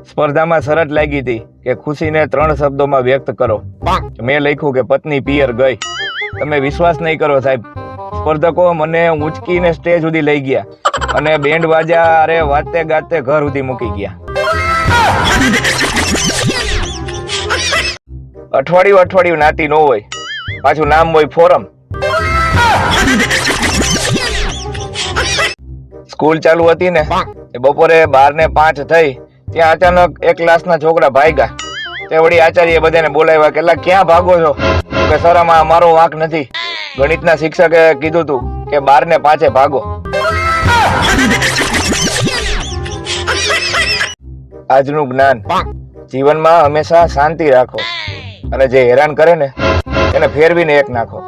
સ્પર્ધામાં શરત લાગી હતી કે ખુશીને ત્રણ શબ્દોમાં વ્યક્ત કરો. મેં લખ્યું કે પત્ની પિયર ગઈ. તમે વિશ્વાસ નહીં કરો સાહેબ. સ્પર્ધકો મને ઉંચકીને સ્ટેજ સુધી લઈ ગયા અને બેન્ડ વાજા અરે વાતે ગાતે ઘર સુધી મૂકી ગયા. અઠવાડિયું અઠવાડિયું નાતી ન હોય. પાછું નામ હોય ફોરમ. સ્કૂલ ચાલુ હતી ને. બપોરે બાર ને પાંચ થઈ. ત્યાં અચાનક એક ક્લાસના છોકરા ભાગ્યા. તે વળી આચાર્ય બધાને બોલાવ્યા કેટલા "લા, ક્યાં ભાગો છો? કે સર આમાં મારો વાંક નથી. ગણિતના શિક્ષકે કીધું તું કે બાર ને પાંચે ભાગો. આજનું જ્ઞાન જીવનમાં હંમેશા શાંતિ રાખો અને જે હેરાન કરે ને એને ફેરવીને એક નાખો.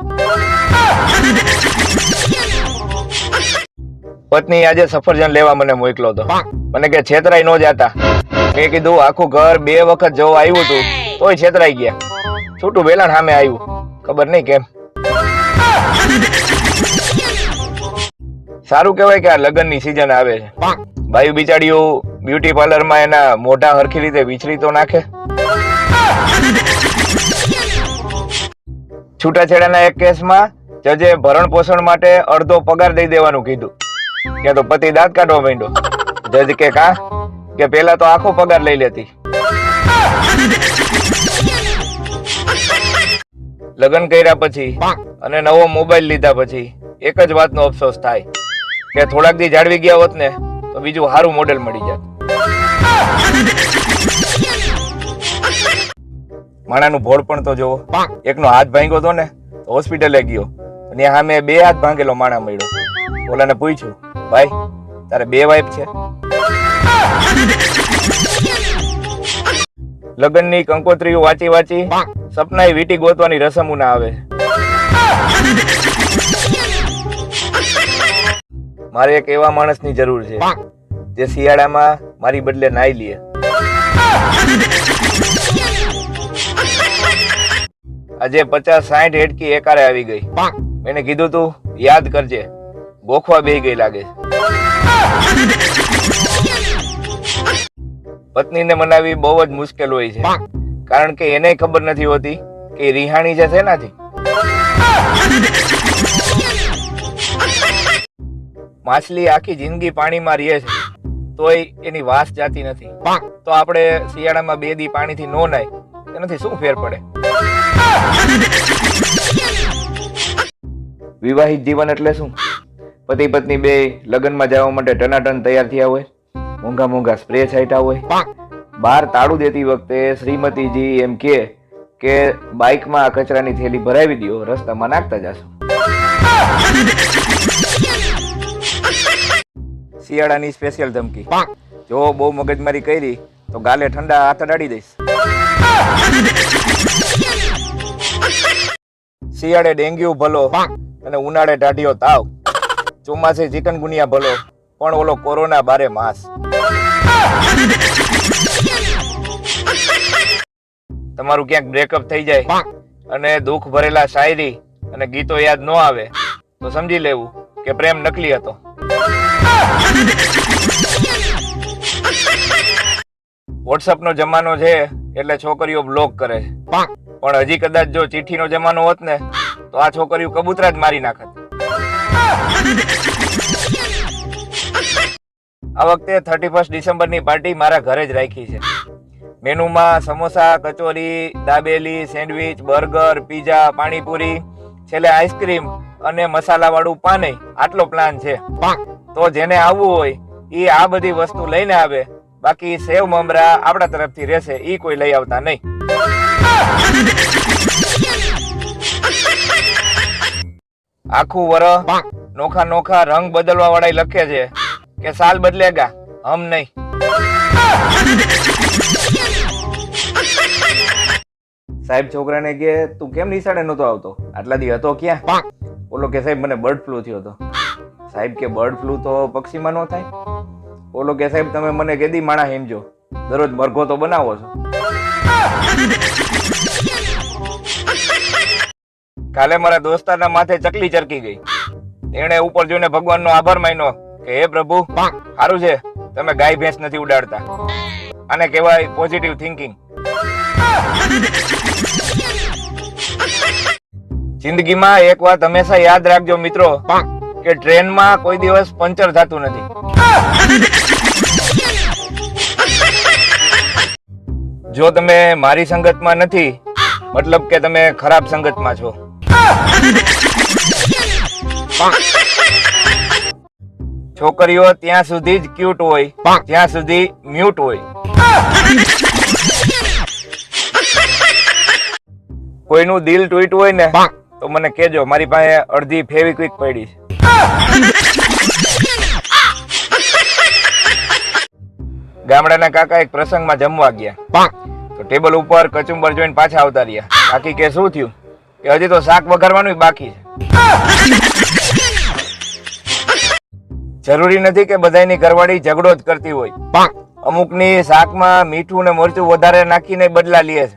પત્ની આજે સફરજન લેવા મને મોકલો હતો મને કે છેતરાઈ નો જાતા. મેં કીધું આખું ઘર બે વખત જોવા આવ્યું હતું તોય છેતરાઈ ગયા. છૂટું વેલણ સામે આવ્યું ખબર નહીં કેમ. સારું કહેવાય કે આ લગ્નની સિઝન આવે છે. ભાઈ બિચારીઓ બ્યુટી પાર્લરમાં એના મોઢા હરખી રીતે વિચરી તો નાખે. છૂટાછેડાના એક કેસમાં જજે ભરણ પોષણ માટે અડધો પગાર દઈ દેવાનું કીધું. કે તો પતિ દાંત કાઢવા માંડ્યો. જજ કે કા? કે પેલા તો આખો પગાર લઈ લેતી. લગ્ન કર્યા પછી અને નવો મોબાઈલ લીધા પછી એક જ વાતનો અફસોસ થાય. કે થોડાક દી જાળવી ગયા હોત ને, તો બીજું સારું મોડેલ મળી જાત. માણાનું ભોળ પણ તો જોવો. એકનો હાથ ભાંગ્યો તો ને હોસ્પિટલે ગયો. અને સામે બે હાથ ભાંગેલો માણા મળ્યો. ઓલાને પૂછ્યું ભાઈ તારે બે વાઈફ છે. લગ્નની કંકોત્રીઓ વાંચી વાંચી સપનાએ વીટી ગોતવાની રસમું ના આવે મારે એક એવા માણસની જરૂર છે જે શિયાળામાં મારી બદલે નાઈ લે. આજે પચાસ સાઠ હેડકી એકારે આવી ગઈ. એને કીધું તું યાદ કરજે. ગોખવા બે ગઈ લાગે. પત્નીને મનાવી બહુ જ મુશ્કેલ હોય છે. કારણ કે એને ખબર નથી હોતી કે રિહાણી છે શેનાથી? માછલી આખી જિંદગી પાણીમાં રહે છે. તોય એની વાસ જાતી નથી. તો આપણે શિયાળામાં બે દી પાણીથી નો નાય. એનાથી શું ફેર પડે? વિવાહિત જીવન એટલે શું? પતિ પત્ની બે લગ્નમાં જવા માટે ટનાટન તૈયાર થયા હોય. મોંઘા મોંઘા સ્પ્રે છાંટ્યા હોય. બહાર તાળું દેતી વખતે શ્રીમતીજી એમ કે કે બાઇકમાં આ કચરાની થેલી ભરાવી દો રસ્તામાં નાખતા જાશો. શિયાળાની સ્પેશિયલ ધમકી. જો બહુ મગજમારી કરી તો ગાલે ઠંડા હાથ અડાડી દઈશ. શિયાળે ડેન્ગ્યુ ભલો અને ઉનાળે ટાઢિયો તાવ. ચોમાસે ચિકનગુનિયા ભલો, પણ ઓલો કોરોના બારે માસ. તમારું ક્યાંક બ્રેકઅપ થઈ જાય અને દુઃખ ભરેલા શાયરી અને ગીતો યાદ ન આવે, તો સમજી લેવું કે પ્રેમ નકલી હતો. વોટ્સઅપ નો જમાનો છે એટલે છોકરીઓ બ્લોક કરે. પણ હજી કદાચ જો ચિઠ્ઠીનો જમાનો હોત ને, તો આ છોકરીઓ કબૂતરા જ મારી નાખત. આ વખતે થર્ટી ફર્સ્ટ ડિસેમ્બરની પાર્ટી મારા ઘરે જ રાખી છે. મેનુમાં samosa, kachori, dabeli, sandwich, burger, pizza, panipuri, છેલ્લે આઈસ્ક્રીમ અને મસાલાવાળું પાને આટલો પ્લાન છે. તો જેને આવવું હોય એ આ બધી વસ્તુ લઈને આવે. બાકી સેવ મમરા આપણા તરફથી રહેશે એ કોઈ લઈ આવતા નહીં. આખું વર નોખા નોખા રંગ બદલવા વાળા લખે છે કે સાલ બદલેગા હમ નહીં. સાહેબ, છોકરાને કે, તું કેમ નિશાળે નતો આવતો? આટલા દી હતો ક્યાં? ઓલો કે, સાહેબ, મને બર્ડ ફ્લુ થયો હતો. સાહેબ કે, બર્ડ ફ્લુ તો પક્ષીમાં ન થાય? ઓલો કે, સાહેબ, તમે મને કેદી માણા હેમજો? દરરોજ મરઘો તો બનાવો છો. કાલે મારા દોસ્તારના માથે ચકલી ચરકી ગઈ. એણે ઉપર જોઈને ભગવાનનો આભાર માન્યો કે હે પ્રભુ સારું છે. તમે ગાય ભેંસ નથી ઉડાડતા. અને કહેવાય પોઝિટિવ થિંકિંગ જિંદગીમાં એક વાત હંમેશા યાદ રાખજો મિત્રો કે ટ્રેનમાં કોઈ દિવસ પંચર થતું નથી. જો તમે મારી સંગતમાં નથી મતલબ કે તમે ખરાબ સંગતમાં છો. છોકરીઓ ત્યાં સુધી જ ક્યુટ હોય. ત્યાં સુધી મ્યુટ હોય. કોઈનું દિલ તૂટ હોય ને તો મને કેજો મારી પાસે અડધી ફેવિક્વિક પડી છે. ગામડાના કાકા એક પ્રસંગમાં જમવા ગયા. તો ટેબલ ઉપર કચુંબર જોઈને પાછા આવતા રહ્યા. બાકી કે શું થયું? કે હજી તો શાક વઘારવાનું બાકી છે. જરૂરી નથી કે બધાની ઘરવાળી ઝઘડો જ કરતી હોય. અમુકની શાકમાં મીઠું ને મરચું વધારે નાખીને બદલા લે છે.